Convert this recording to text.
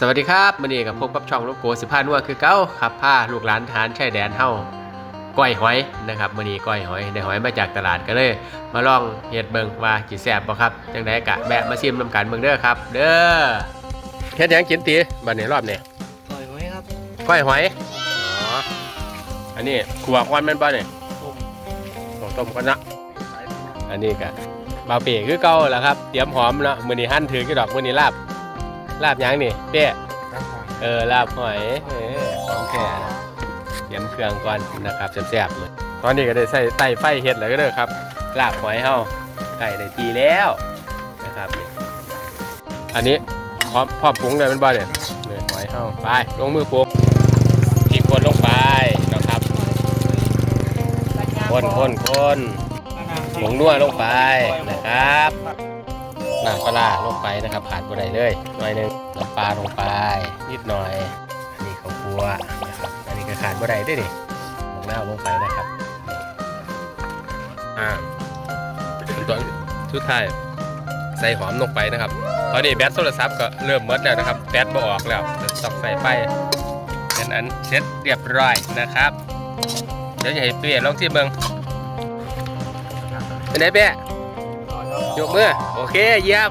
สวัสดีครับมื่อนี้กับพบกับช่องลูกโกสิพานัวคือเก้าครับผ้าลูกหลานทหารชายแดนเฮาก้อยหอยนะครับมื่อนี้ก้อยหอยได้หอยมาจากตลาดก็เลย มาลองเฮ็ดเบิ่งว่าสิแซ่บบ่ครับจังไดกะแบะมาชิมนำกันเบิ่งเด้อครับ เด้อเฮ็ดหยังกินติบัดนี้รอบนี้ปล่อยไว้ครับก้อยหอยอ๋ออันนี้ขัวควันแม่นบ่นี่ต้มต้องต้มก่อนนะอันนี้ก็บาวเป๋คือเก่าแหละครับเตรียมหอมเนาะมื้อนี้หั่นถือกี่ดอกมื้อนี้ลาบ ลาบหยังนี่เป้น้ำหอยเออลาบหอยเออของแค่นะเตรียมเครื่องก่อนนะครับแซ่บๆเลยตอนนี้ก็ได้ใส่ไต่ไฟเฮ็ดแล้วก็เด้อครับลาบหอยเฮาไก่ได้ทีแล้วนะครับนี่อันนี้พร้อมพร้อมปรุงเลยเป็นบ่เนี่ยเนี่ยหอยเฮาไปลงมือปรุงพริกป่นลงไปนะครับคนคนคนผงนัวลงไปนะครับ น้ำปลาลงไปนะครับขาดบ่ได้เลยหน่อยหนึงน้ำปลาลงไปนิดหน่อย อันนี้ข้าวคั่วนะครับอันนี้ก็ขาดบ่ได้ด้วยนี่หมกหน้าลงไปนะครับอ่าตอนสุดท้ายใส่หอมลงไปนะครับ ตอนนี้แบตโทรศัพท์ก็เริ่มมดแล้วนะครับแบตบ่ออกแล้วต้องใส่ไฟเป็นอันเสร็จเรียบร้อยนะครับเดี๋ยวจะให้เปี้ยนลองที่เบิงเป็นไงเปี้ย ยกมือ โอเค เยี่ยม